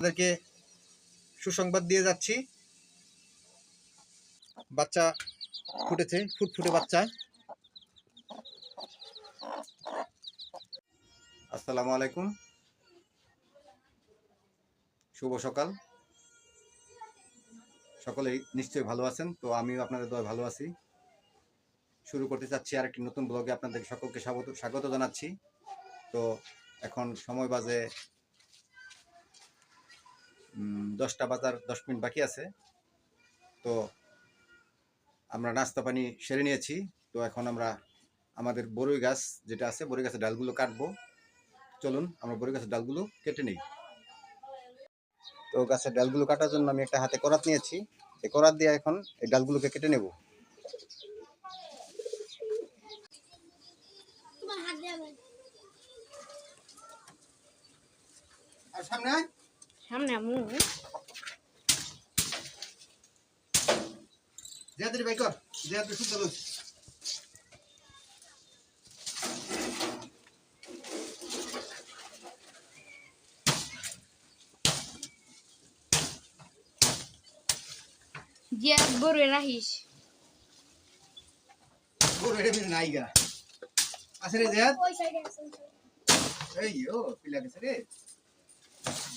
আপনাদেরকে সুসংবাদ দিয়ে যাচ্ছি। বাচ্চা ফুটেছে, ফুটফুটে বাচ্চা। আসসালামু আলাইকুম। শুভ সকাল। সকলেই নিশ্চয়ই ভালো আছেন, তো আমিও আপনাদের দয় ভালো আছি। শুরু করতে চাচ্ছি আর একটি নতুন ব্লগে, আপনাদের সকলকে স্বাগত স্বাগত জানাচ্ছি। তো এখন সময় বাজে দশটা বাজার দশ মিনিট বাকি আছে। তো আমরা নাস্তা পানি সেরে নিয়েছি। তো এখন আমরা আমাদের বরই গাছ যেটা আছে বরই গাছের ডালগুলো কাটবো। চলুন আমরা বরই গাছের ডালগুলো কেটে নিই। তো গাছের ডালগুলো কাটার জন্য আমি একটা হাতে করাত নিয়েছি। এই করাত দিয়ে এখন এই ডালগুলোকে কেটে নেব। আর সামনে। সামনে আমু জিয়াদের বাই কর জিয়াদের শুদ্ধ লোক। যে গরু রাখিস। ওর এটা মেরে নাই গা। আছে রে জিয়াদ এই ও পিলা গেছে রে।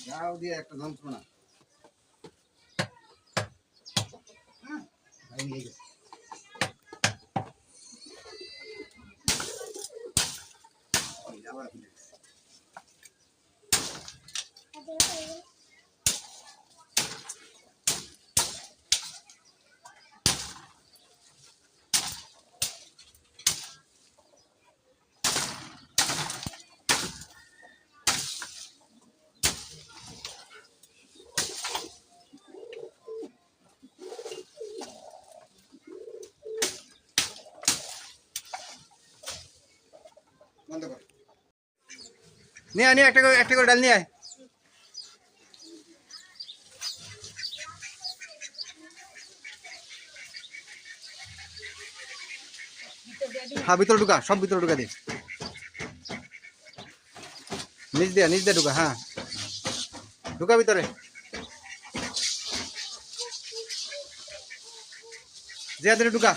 যাও দিয়ে একটা যন্ত্রণা। হ্যাঁ, আবার বন্ধ কর। নিয়ে আয়, নিয়ে একটা করে একটা করে ডাল নিয়ে আয়। হ্যাঁ ভিতরে ঢুকা, সব ভিতরে ঢুকা দে। নিচ দিয়া, নিচ দিয়ে ঢুকা হ্যাঁ। ঢুকা ভিতরে। জিয়াদের ঢুকা।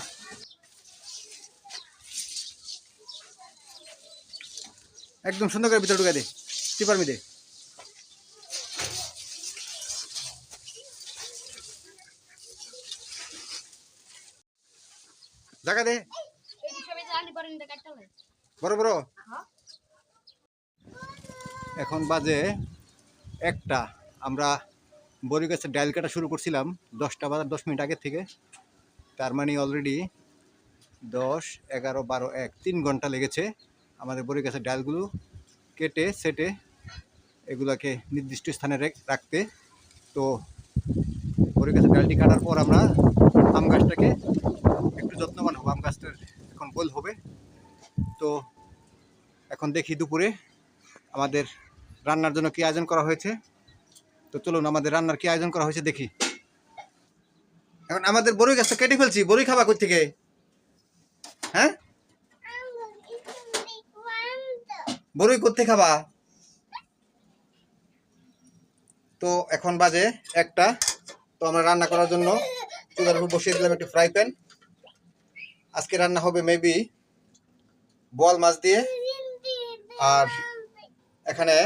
একদম সুন্দর করে ভিতরে ঢুকা দে। টিপার মিদে। জায়গা দে। বড় বড়। এখন বাজে একটা। আমরা বড়ি গাছের ডাইল কাটা শুরু করছিলাম দশটা বাজার দশ মিনিট আগের থেকে। তার মানে অলরেডি দশ, এগারো, বারো, এক, তিন ঘণ্টা লেগেছে। আমাদের বড়ি গাছের ডালগুলো কেটে, সেটে এগুলাকে নির্দিষ্ট স্থানে রেখ- রাখতে। তো বড়ি গাছের ডালটি কাটার পর আমরা আম গাছটাকে একটু যত্নবান হব। আম গাছটার এখন গোল হবে। তো এখন দেখি দুপুরে আমাদের রান্নার জন্য কি আয়োজন করা হয়েছে। তো চলুন আমাদের রান্নার কি আয়োজন করা হয়েছে দেখি। এখন আমাদের বড়ই গাছটা কেটে ফেলছি। বড়ই খাবা কই থেকে? হ্যাঁ? বড়ই করতে খাবা? তো এখন বাজে একটা। তো আমরা রান্না করার জন্য চুলার উপর বসিয়ে দিলাম একটি ফ্রাই প্যান আজকে রান্না হবে মেবি বোয়াল মাছ দিয়ে। আর এখানে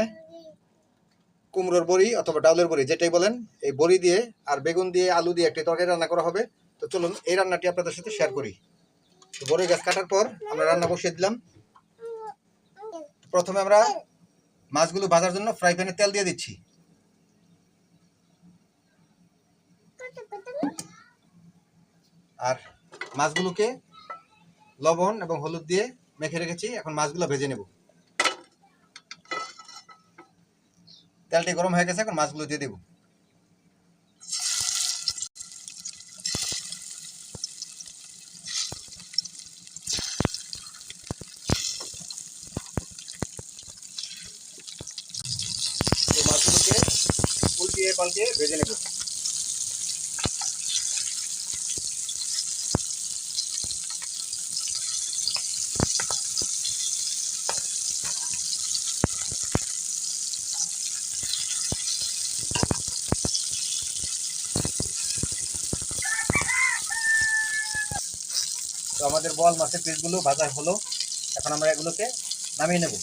কুমড়োর বড়ি অথবা ডাউলের বড়ি, যেটাই বলেন, এই বড়ি দিয়ে আর বেগুন দিয়ে আলু দিয়ে একটি তরকারি রান্না করা হবে। তো চলুন এই রান্নাটি আপনাদের সাথে শেয়ার করি। তো বড়ি গাছ কাটার পর আমরা রান্না বসিয়ে দিলাম। প্রথমে আমরা মাছগুলো ভাজার জন্য ফ্রাই প্যানে তেল দিয়ে দিচ্ছি। আর মাছগুলোকে লবণ এবং হলুদ দিয়ে মেখে রেখেছি, এখন মাছগুলো ভেজে নেব। তেলটি গরম হয়ে গেছে, এখন মাছগুলো দিয়ে দেব। পাল্টিয়ে ভেজে নেব। তো আমাদের বল মাছের পিসগুলো ভাজা হলো। এখন আমরা এগুলোকে নামিয়ে নেব।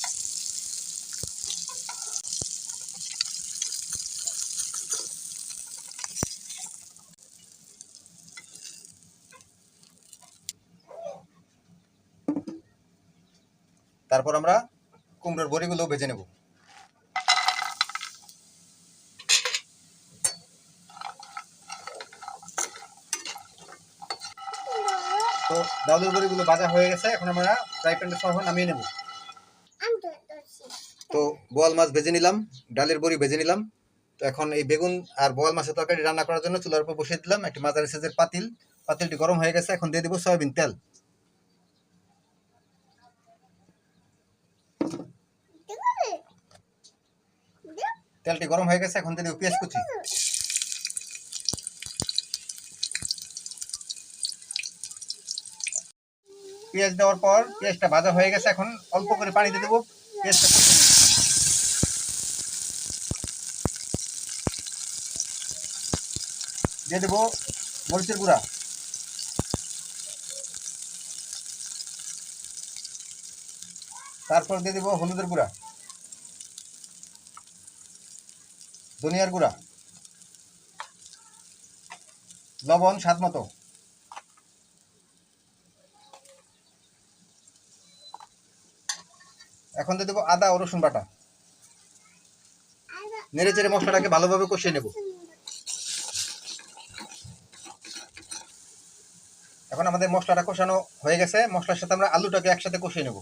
তারপর আমরা কুমড়োর বড়িগুলো ভেজে নেব। তো ডাউলের বড়িগুলো ভাজা হয়ে গেছে এখন আমরা ফ্রাই প্যানটা সহ নামিয়ে নেব। তো বোয়াল মাছ ভেজে নিলাম ডালের বড়ি ভেজে নিলাম। তো এখন এই বেগুন আর বোয়াল মাছের তরকারি রান্না করার জন্য চুলার উপর বসিয়ে দিলাম একটি মাঝারি সাইজের পাতিল। পাতিলটি গরম হয়ে গেছে এখন দিয়ে দিব সয়াবিন তেল। তেলটি গরম হয়ে গেছে, এখন দিয়ে পেঁয়াজ কুচি। পেঁয়াজ দেওয়ার পর পেঁয়াজটা ভাজা হয়ে গেছে, এখন অল্প করে পানি দিয়ে দেবো, পেঁয়াজটা দিয়ে দেবো মরিচের গুঁড়া। তারপর দিয়ে দেবো হলুদের গুঁড়া। ধনিয়ার গুঁড়া। লবণ স্বাদ মতো। এখন দিয়ে দেবো আদা ও রসুন বাটা। নেড়ে চেড়ে মশলাটাকে ভালোভাবে কষিয়ে নেব। এখন আমাদের মশলাটা কষানো হয়ে গেছে। মশলার সাথে আমরা আলুটাকে একসাথে কষিয়ে নেব।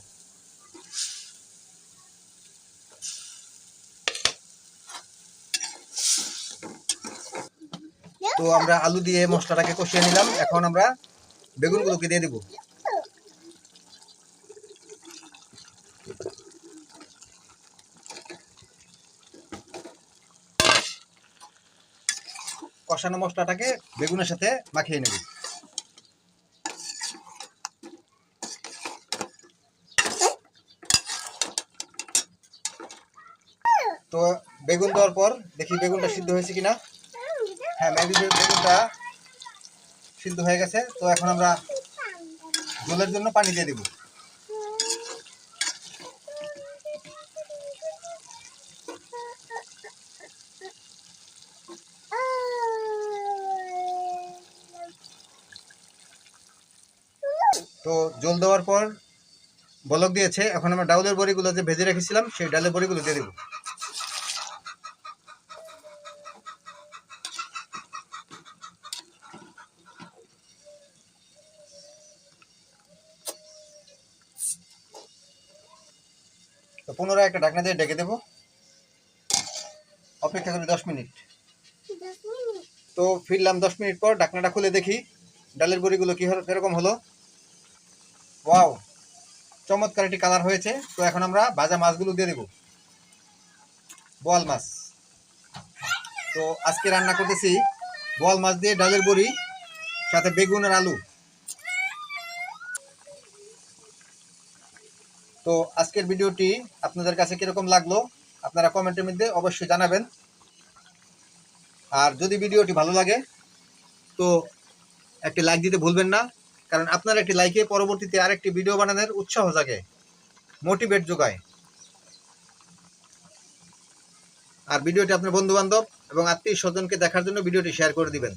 তো আমরা আলু দিয়ে মশলাটাকে কষিয়ে নিলাম। এখন আমরা বেগুনগুলোকে দিয়ে দিব। কষানো মশলাটাকে বেগুনের সাথে মাখিয়ে নেব। তো বেগুন দেওয়ার পর দেখি বেগুনটা সিদ্ধ হয়েছে কিনা। হ্যাঁ মেবি বেগুনটা সিদ্ধ হয়ে গেছে, তো এখন আমরা জলের জন্য পানি দিয়ে দেব। তো জল দেওয়ার পর বলক দিয়েছে, এখন আমরা ডাউলের বড়িগুলো যে ভেজে রেখেছিলাম, সেই ডালের বড়িগুলো দিয়ে দেবো। পুনরায় একটা ঢাকনা দিয়ে ডেকে দেবো। অপেক্ষা করি দশ মিনিট। তো ফিরলাম দশ মিনিট পর ঢাকনাটা খুলে দেখি ডালের বড়িগুলো কী হলো কীরকম হলো। ওয়াও, চমৎকার একটি কালার হয়েছে। তো এখন আমরা ভাজা মাছগুলো দিয়ে দেবো। বোয়াল মাছ। তো আজকে রান্না করতেছি বোয়াল মাছ দিয়ে ডালের বড়ি, সাথে বেগুন আর আলু। তো আজকের ভিডিওটি আপনাদের কাছে কীরকম লাগল আপনারা কমেন্টের মধ্যে অবশ্যই জানাবেন। আর যদি ভিডিওটি ভালো লাগে, তো একটি লাইক দিতে ভুলবেন না, কারণ আপনার একটি লাইকে পরবর্তীতে আরেকটি ভিডিও বানানোর উৎসাহ জাগে, মোটিভেট যোগায়। আর ভিডিওটি আপনার বন্ধু বান্ধব এবং আত্মীয় স্বজনকে দেখার জন্য ভিডিওটি শেয়ার করে দিবেন।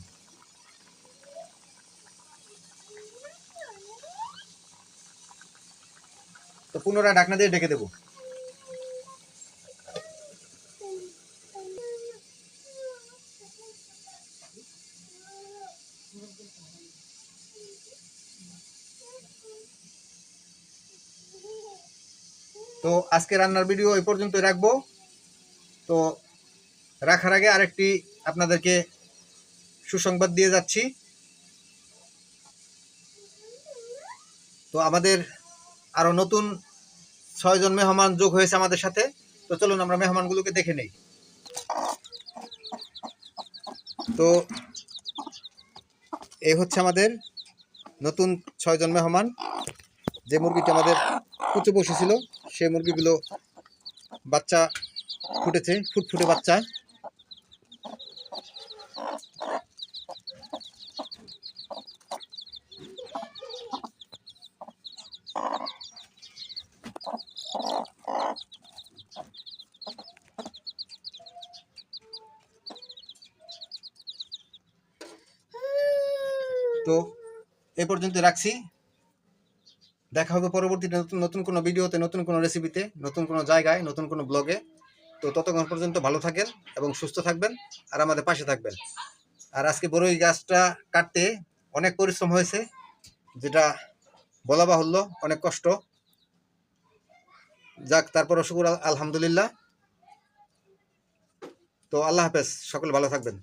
পুনরায় ঢাকনা দিয়ে ডেকে দেবো। তো আজকে রান্নার ভিডিও এই পর্যন্তই রাখব। তো রাখার আগে আরেকটি আপনাদেরকে সুসংবাদ দিয়ে যাচ্ছি। তো আমাদের আরও নতুন ছয়জন মেহমান যোগ হয়েছে আমাদের সাথে। তো চলুন আমরা মেহমানগুলোকে দেখে নেই। তো এই হচ্ছে আমাদের নতুন ছয়জন মেহমান। যে মুরগিটা আমাদের কুচে বসেছিল সেই মুরগিগুলো বাচ্চা ফুটেছে, ফুটফুটে বাচ্চা। তো এ পর্যন্ত রাখছি। দেখা হবে পরবর্তীতে নতুন নতুন কোনো ভিডিওতে, নতুন কোনো রেসিপিতে নতুন কোনো জায়গায়, নতুন কোনো ব্লগে তো ততক্ষণ পর্যন্ত ভালো থাকেন এবং সুস্থ থাকবেন আর আমাদের পাশে থাকবেন। আর আজকে বড়ই গাছটা কাটতে অনেক পরিশ্রম হয়েছে, যেটা বলা বাহুল্য, অনেক কষ্ট। যাক, তারপরও শুকুর আল- আলহামদুলিল্লাহ। তো আল্লাহ হাফেজ, সকলে ভালো থাকবেন।